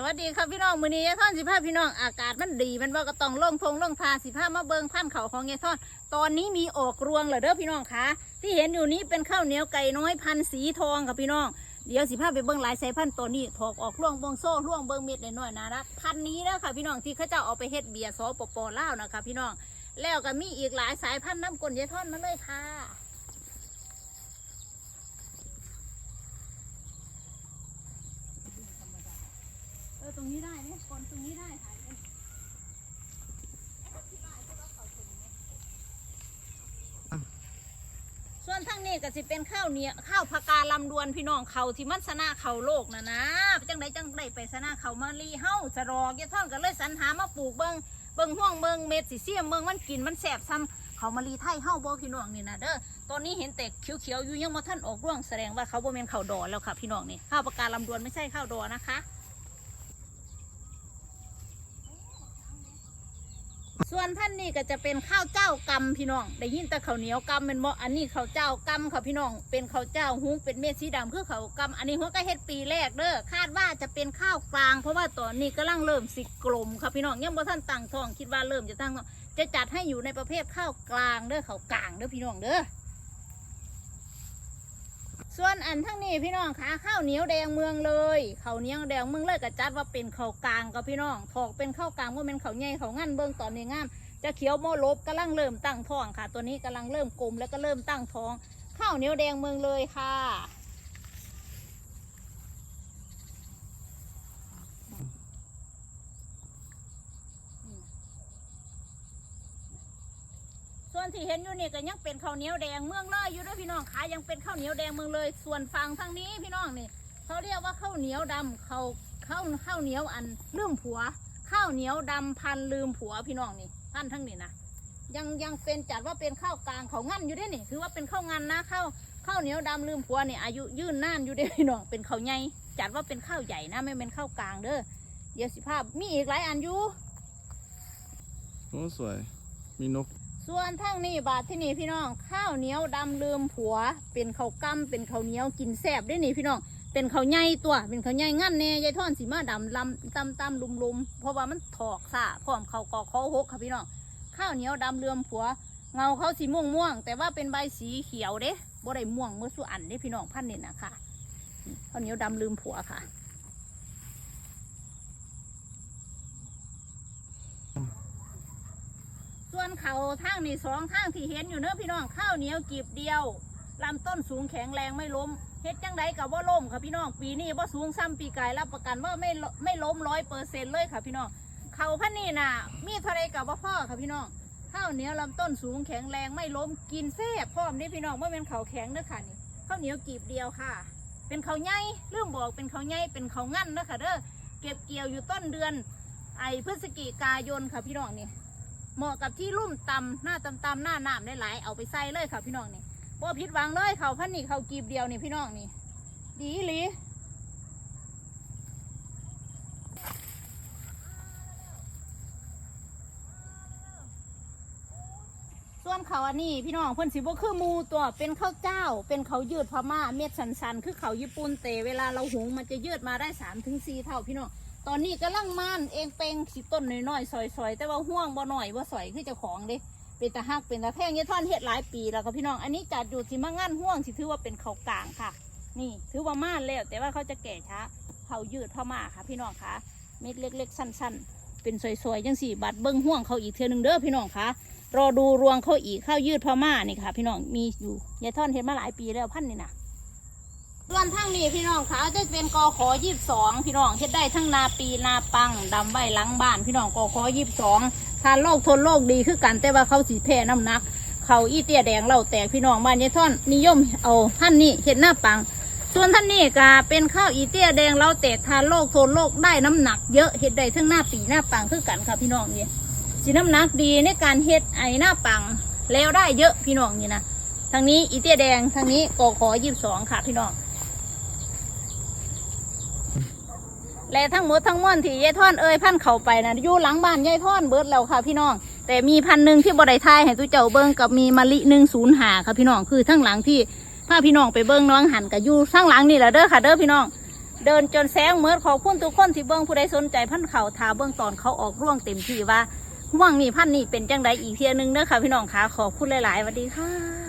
สวัสดีครับพี่น้องมือนี้ยายท่อนสิพาพพี่น้องอากาศมันดีมันบ่ก็ต้องลงทงลงทาสิพาพมาเบิงพันเขาของยายท่อน ตอนนี้มีออกรวงแล้วเด้อพี่น้องคะที่เห็นอยู่นี้เป็นข้าวเหนียวไก่น้อยพันสีทองค่ะพี่น้องเดี๋ยวสิพาพไปเบิงหลายสายพันธุ์ตัวนี้ถอกออกร่วงเบิงโซ่ร่วงเบิงเม็ดน้อยๆนะรักพันนี้นะค่ะพี่น้องที่เขาเจะเอาไปเฮ็ดเบียร์สปปลาวนะคะพี่น้องแล้วก็มีอีกหลายสายพันธุ์น้ำกลนยายท่อนมาเลยค่ะ ออตรงนี้ได้เนี่ยคนตรงนี้ได้ถ่ายเลยส่วนทางนี้ก็สิเป็นข้าวเหนียวข้าวผักกาลำดวนพี่น้องเขาที่มันสนาเขาโลกนะนะจังไดจังไดไปสนาเขามาลีเฮ้าจะรอกยายท่อนก็เลยสรรหามาปลูกเบิงเบิงห่วงเบิงเม็ดสีเสียมเบิงมันกินมันแสบซ้ำเขามาลีไทยเฮ้าบ่พี่น้องนี่นะเด้อตอนนี้เห็นแต่เขียวๆอยู่ยังมาท่านออกร่วงแสดงว่าเขาบ่เป็นข้าวดอแล้วค่ะพี่น้องนี่ข้าวผักกาลำดวนไม่ใช่ข้าวดอนะคะ ส่วนท่านนี่ก็จะเป็นข้าวเจ้ากำพี่น้อง ได้ยินแต่ข้าวเหนียวกำเป็นบ่อันนี้ข้าวเจ้ากำค่ะพี่น้อง เป็นข้าวเจ้าหุงเป็นเม็ดสีดำคือข้าวกำอันนี้หัวก็เฮ็ดปีแรกเด้อคาดว่าจะเป็นข้าวกลาง เพราะว่าตอนนี้กำลังเริ่มสิกลมค่ะพี่น้องยังบ่ท่านตั้งท้องคิดว่าเริ่มจะตั้งท้องจะจัดให้อยู่ในประเภทข้าวกลางเด้อข้าวกลางเด้อพี่น้องเด้อ ส่วนอันทั้งนี้พี่น้องคะข้าวเหนียวแดงเมืองเลยข้าวเหนียวแดงเมืองเลยก็จัดว่าเป็นข้าวกลางก็พี่น้องถอกเป็นข้าวกลางว่าเป็นข้าวใหญ่ข้าวงั้นเบื้องตอนนี้งามจะเขียวโมลบกำลังเริ่มตั้งท้องค่ะ ตัวนี้กำลังเริ่มกลมแล้วก็เริ่มตั้งท้องข้าวเหนียวแดงเมืองเลยค่ะ ส่วนที่เห็นอยู่นี่ก็ยังเป็นข้าวเหนียวแดงเมืองเลยอยู่ด้วยพี่น้องขายังเป็นข้าวเหนียวแดงเมืองเลย ส่วนฝั่งทางนี้พี่น้องนี่เขาเรียกว่าข้าวเหนียวดำเขาข้าวข้าวเหนียวอันลืมผัว ข้าวเหนียวดำพันลืมผัวพี่น้องนี่ท่านทั้งนี้นะยังยังเป็นจัดว่าเป็นข้าวกลางเขางั้นอยู่ด้วยนี่ถือว่าเป็นข้าวงันนะข้าวข้าวเหนียวดำลืมผัวนี่อายุยืนนานอยู่ด้วยพี่น้องเป็นข้าวใหญ่จัดว่าเป็นข้าวใหญ่นะไม่เป็นข้าวกลางเด้อเดี๋ยวสิภาพมีอีกหลายอันอยู่โอ้สวยมีนก ส่วนทางนี้บาทที่นี่พี่น้อง ข้าวเหนียวดำลืมผัว เป็นข้าวกำเป็นข้าวเหนียวกินแซ่บได้นี่พี่น้อง เป็นข้าวใหญ่ตัว เป็นข้าวใหญ่งั้นแน่ยายท่อนสีมาดำลำตำตำลุมลุมเพราะว่ามันถอกสะพร้อมข้าวกอข้าวหกค่ะพี่น้อง ข้าวเหนียวดำลืมผัว เงาเขาสีม่วงม่วงแต่ว่าเป็นใบสีเขียวเด้บ่ได้ม่วงเมื่อสุอันเด้พี่น้องพันเนี่ยนะคะข้าวเหนียวดำลืมผัวค่ะ ส่ว นเขาทางนี่สองทางที่เห็นอยู่เนื้อพี่น้องข้าวเหนียวกีบเดียวลำต้นสูงแข็งแรงไม่ล้มเฮ็ดจังไดกับว่าล้มค่ะพี่น้องปีนี้ว่าสูงซ้ำปีกายรับประกันว่าไม่ไม่ล้มร้อยเปอร์เซ็นต์เลยค่ะพี่น้องเขาพันนี่น่ะ มีเท่าไรกับว่าพ่อค่ะพี่น้องข้าวเหนียวลำต้นสูงแข็งแรงไม่ล้มกินแซ่บพร้อมนี่พี่น้องว่าเป็นเขาแข็งเด้อค่ะนี่ข้าวเหนียวกีบเดียวค่ะ เป็นเขาใหญ่เรื่องบอกเป็นเขาใหญ่เป็นเขางั้นเด้อค่ะเด้อเก็บเกี่ยวอยู่ต้นเดือน ไอพฤศจิกายนค่ะพี่น้องนี่ เหมาะกับที่ลุ่มต่ำหน้าต่ำตำหน้าน้ำได้หลายเอาไปใส่เลยค่ะพี่น้องนี่บ่ผิดหวังเลยเขาพันนี่เขากีบเดียวนี่พี่น้องนี่ดีอีหลีส่วนเขาอันนี้พี่น้องเพิ่นสิบ่คือมูตัวเป็นข้าวเจ้า เป็นเขายืดพม่าเม็ดสันๆ คือเขาญี่ปุ่นแต่เวลาเราหุงมันจะยืดมาได้สามถึงสี่เท่าพี่น้อง ตอนนี้กำลังม่านเองเปงสิต้นน้อยๆซอยๆแต่ว่าห่วงบ่หน่อยบ่สอยคือเจ้าของเด้เป็นตาฮักเป็นตาแพงยี่ท่อนเฮ็ดหลายปีแล้วก็พี่น้องอันนี้จัดอยู่ที่มางานห่วงสิถือว่าเป็นเขากลางค่ะ นี่ถือว่าม่านแล้วแต่ว่าเขาจะแก่ช้าเขายืดพม่าค่ะ พี่น้องคะเม็ดเล็ก ๆ สั้น ๆ เป็นซอยๆจังสี่บัดเบิ้งห่วงเขาอีกเทือหนึงเด้อพี่น้องคะรอดูรวงเขาอีกข้าวยืดพม่านี่ค่ะ พี่น้องมีอยู่ยายท่อนเฮ็ดมาหลายปีแล้วพันนี่นะ ส่วนทางนี้พี่น้องคะจะเป็นกอขอยี่สิบสองพี่น้องเฮ็ดได้ทั้งนาปีนาปังดำใบหลังบ้าน พี่น้องกอขอยี่สิบสองทานโรคทนโรคดีคือกันแต่ว่าเขาสีแพ้น้ำหนัก เขาอีเตี้ยแดงเหลาแตกพี่น้องบ้านยายท่อนนิยมเอาท่านนี้เห็ดหน้าปัง ส่วนท่านนี้ก็เป็นข้าวอีเตี้ยแดงเหลาแตกทานโรคทนโรคได้น้ำหนักเยอะเฮ็ดได้ทั้งหน้าปีหน้าปังคือกันค่ะพี่น้องนี่สีน้ำหนักดีในการเฮ็ดไอหน้าปังแล้วได้เยอะพี่น้องนี่นะทางนี้อีเตี้ยแดงทางนี้กอขอยี่บสองค่ะพี่น้อง และทั้งหมดทั้งมวลที่ยายท่อนเอ้ยพันเข้าไปนะอยู่หลังบ้านยายท่อนเบิดแล้วค่ะพี่น้อง แต่มีพันหนึ่งที่บไดทายให้ตุเจ้าเบิ้งกับมีมะลิหนึ่งศูนย์หาค่ะพี่น้องคือทั้งหลังที่พาพี่น้องไปเบิ้งน้องหันกับอยู่ทั้งหลังนี่แหละเด้อค่ะเด้อพี่น้อง เดินจนแสงเมือดขอบคุณทุกคนที่เบิ้งผู้ใดสนใจพันเขาทาเบิ้งตอนเขาออกร่วงเต็มที่ว่าห่วงนี่พันนี่เป็นจังใดอีกเทียหนึงเด้อค่ะพี่น้องค่ะขอบคุณหลายๆสวัสดีค่ะ